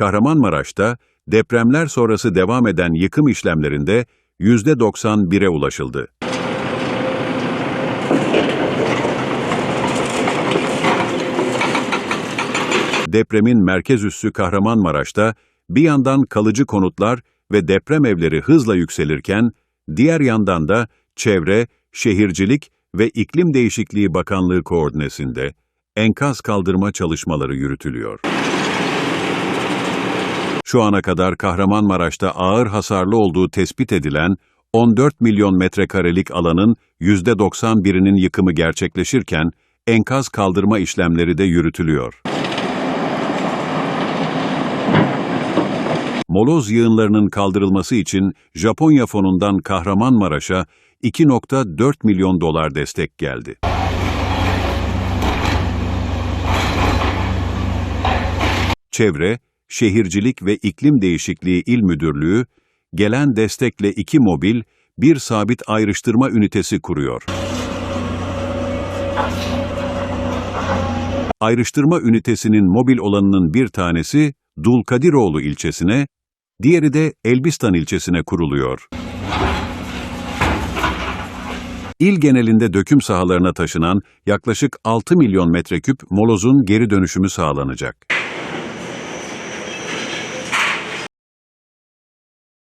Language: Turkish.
Kahramanmaraş'ta depremler sonrası devam eden yıkım işlemlerinde %91'e ulaşıldı. Depremin merkez üssü Kahramanmaraş'ta bir yandan kalıcı konutlar ve deprem evleri hızla yükselirken, diğer yandan da Çevre, Şehircilik ve İklim Değişikliği Bakanlığı koordinesinde enkaz kaldırma çalışmaları yürütülüyor. Şu ana kadar Kahramanmaraş'ta ağır hasarlı olduğu tespit edilen 14 milyon metrekarelik alanın %91'inin yıkımı gerçekleşirken enkaz kaldırma işlemleri de yürütülüyor. Moloz yığınlarının kaldırılması için Japonya fonundan Kahramanmaraş'a 2.4 milyon dolar destek geldi. Çevre, Şehircilik ve İklim Değişikliği İl Müdürlüğü, gelen destekle iki mobil, bir sabit ayrıştırma ünitesi kuruyor. Ayrıştırma ünitesinin mobil olanının bir tanesi Dulkadiroğlu ilçesine, diğeri de Elbistan ilçesine kuruluyor. İl genelinde döküm sahalarına taşınan yaklaşık 6 milyon metreküp molozun geri dönüşümü sağlanacak.